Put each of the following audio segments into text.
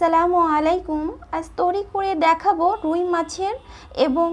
আসসালামু আলাইকুম। আজ তৈরি করে দেখাবো রুই মাছের এবং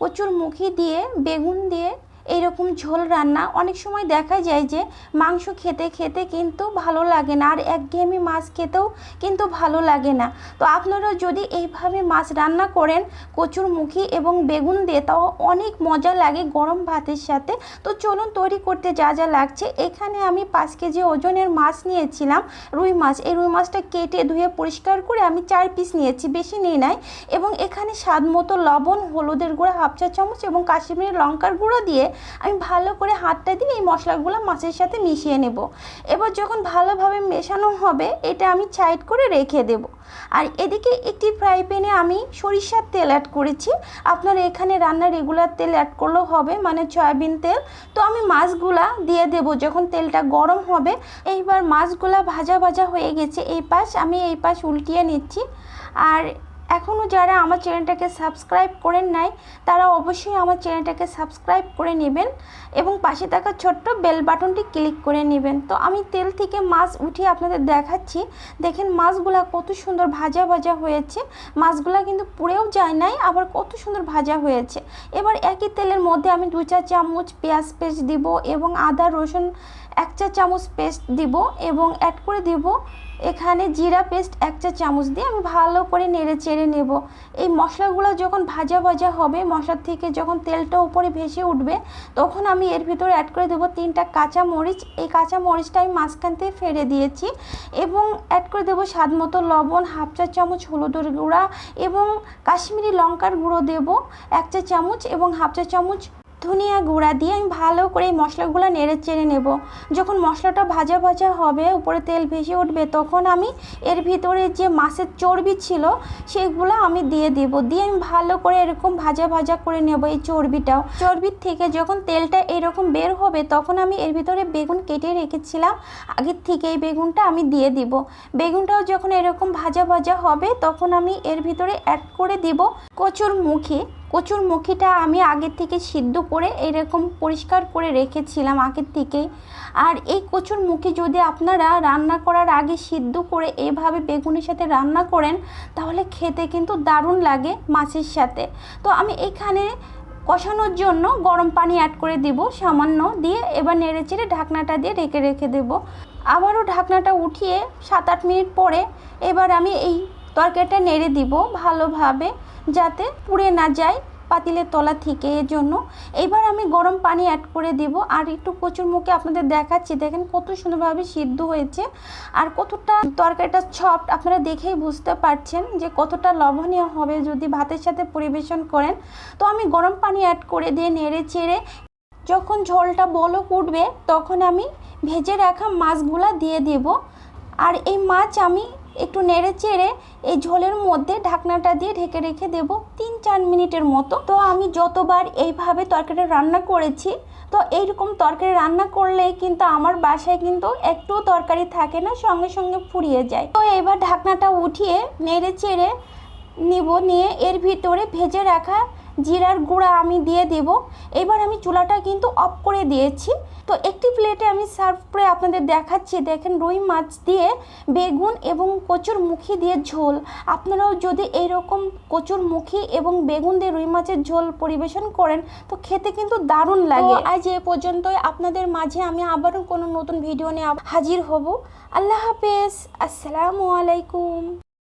কচুর মুখি দিয়ে বেগুন দিয়ে এইরকম ঝোল রান্না অনেক সময় দেখা যায় যে মাংস খেতে খেতে কিন্তু ভালো লাগে না, আর একঘেয়েমি মাছ খেতেও কিন্তু ভালো লাগে না। তো আপনারা যদি এইভাবে মাছ রান্না করেন, কচুর মুখি এবং বেগুন দিয়ে, তাও অনেক মজা লাগে গরম ভাতের সাথে। তো চলুন তৈরি করতে যা যা লাগছে। এখানে আমি পাঁচ কেজি ওজনের মাছ নিয়েছিলাম, রুই মাছ। এই রুই মাছটা কেটে ধুয়ে পরিষ্কার করে আমি চার পিস নিয়েছি, বেশি নিই নাই। এবং এখানে স্বাদ মতো লবণ, হলুদের গুঁড়া, হাফ চা চামচ এবং কাশ্মীরি লঙ্কার গুঁড়ো দিয়ে আমি ভালো করে হাতটা দিয়ে এই মশলাগুলো মাছের সাথে মিশিয়ে নেব। এবার যখন ভালোভাবে মেশানো হবে, এটা আমি সাইড করে রেখে দেব। আর এদিকে একটি ফ্রাই প্যানে আমি সরিষার তেল অ্যাড করেছি। আপনারা এখানে রান্না রেগুলার তেল অ্যাড করলেও হবে মানে সয়াবিন তেল। তো আমি মাছগুলা দিয়ে দেব যখন তেলটা গরম হবে। এইবার মাছগুলা ভাজা ভাজা হয়ে গেছে, এই পাশ আমি এই পাশ উল্টিয়ে নিচ্ছি। আর এখনও যারা আমার চ্যানেলটাকে সাবস্ক্রাইব করেন নাই, তারা অবশ্যই আমার চ্যানেলটাকে সাবস্ক্রাইব করে নেবেন এবং পাশে থাকা ছোট্ট বেল বাটনটি ক্লিক করে নেবেন। তো আমি তেল থেকে মাছ উঠিয়ে আপনাদের দেখাচ্ছি। দেখেন মাছগুলা কত সুন্দর ভাজা ভাজা হয়েছে। মাছগুলা কিন্তু পুড়েও যায় নাই, আবার কত সুন্দর ভাজা হয়েছে। এবার একই তেলের মধ্যে আমি দু চা চামচ পেঁয়াজ পেস্ট দিব এবং আদা রসুন এক চা চামচ পেস্ট দিব এবং অ্যাড করে দিব এখানে জিরা পেস্ট এক চা চামচ দিয়ে আমি ভালো করে নেড়ে চেড়ে নেব। এই মশলাগুলো যখন ভাজা ভাজা হবে, মশলার থেকে যখন তেলটা উপরে ভেসে উঠবে, তখন আমি এর ভিতরে অ্যাড করে দেবো তিনটা কাঁচা মরিচ। এই কাঁচা মরিচটা আমি মাঝখান থেকে ফেলে দিয়েছি এবং অ্যাড করে দেবো স্বাদ মতো লবণ, হাফ চা চামচ হলুদের গুঁড়া এবং কাশ্মীরি লঙ্কার গুঁড়ো দেবো, এক চা চামচ এবং হাফ চা চামচ ধনিয়া গুঁড়া দিয়ে আমি ভালো করে এই মশলাগুলো নেড়ে চেড়ে নেব। যখন মশলাটা ভাজা ভাজা হবে, উপরে তেল ভেসে উঠবে, তখন আমি এর ভিতরে যে মাছের চর্বি ছিল, সেগুলো আমি দিয়ে দিব। দিয়ে আমি ভালো করে এরকম ভাজা ভাজা করে নেব এই চর্বিটাও। চর্বির থেকে যখন তেলটা এরকম বের হবে, তখন আমি এর ভিতরে বেগুন কেটে রেখেছিলাম। আগের থেকে এই বেগুনটা আমি দিয়ে দিব। বেগুনটাও যখন এরকম ভাজা ভাজা হবে, তখন আমি এর ভিতরে অ্যাড করে দিব কচুর মুখে। কচুর মুখিটা আমি আগের থেকে সিদ্ধ করে এরকম পরিষ্কার করে রেখেছিলাম আগের থেকে। আর এই কচুর মুখি যদি আপনারা রান্না করার আগে সিদ্ধ করে এভাবে বেগুনের সাথে রান্না করেন, তাহলে খেতে কিন্তু দারুণ লাগে মাছের সাথে। তো আমি এখানে কষানোর জন্য গরম পানি অ্যাড করে দিব, সামান্য দিয়ে এবার নেড়ে চেড়ে ঢাকনাটা দিয়ে ঢেকে রেখে দেব। আবারও ঢাকনাটা উঠিয়ে সাত আট মিনিট পরে এবার আমি এই তরকারিটা নেড়ে দিব ভালোভাবে। যাতে পুড়ে না যায় পাতিলের তলা থেকে। এর জন্য এইবার আমি গরম পানি অ্যাড করে দেব। আর একটু কচুর মুখে আপনাদের দেখাচ্ছি। দেখেন কত সুন্দরভাবে সিদ্ধ হয়েছে। আর কতটা তরকারিটা সফট আপনারা দেখেই বুঝতে পারছেন যে কতটা লবণীয় হবে যদি ভাতের সাথে পরিবেশন করেন। তো আমি গরম পানি অ্যাড করে দিয়ে নেড়ে চেড়ে যখন ঝোলটা বলক উঠবে, তখন আমি ভেজে রাখা মাছগুলা দিয়ে দেব। আর এই মাছ আমি একটু নেড়ে চেড়ে এই ঝোলের মধ্যে ঢাকনাটা দিয়ে ঢেকে রেখে দেব তিন চার মিনিটের মতো। তো আমি যতবার এইভাবে তরকারি রান্না করেছি, তো এইরকম তরকারি রান্না করলে কিন্তু আমার বাসায় কিন্তু একটু তরকারি থাকে না, সঙ্গে সঙ্গে ফুরিয়ে যায়। তো এবার ঢাকনাটা উঠিয়ে নেড়ে চেড়ে নিব, নিয়ে এর ভিতরে ভেজে রাখা জিরার গুঁড়া আমি দিয়ে দেব। এবার আমি চুলাটা কিন্তু অফ করে দিয়েছি। তো একটি প্লেটে আমি সার্ভ করে আপনাদের দেখাচ্ছি। দেখেন রুই মাছ দিয়ে বেগুন এবং কচুর মুখি দিয়ে ঝোল। আপনারাও যদি এইরকম কচুর মুখি এবং বেগুন দিয়ে রুই মাছের ঝোল পরিবেশন করেন তো খেতে কিন্তু দারুণ লাগে। আজ এ পর্যন্তই। আপনাদের মাঝে আমি আবারও কোনো নতুন ভিডিও নিয়ে হাজির হব। আল্লাহ হাফেজ। আসসালামু আলাইকুম।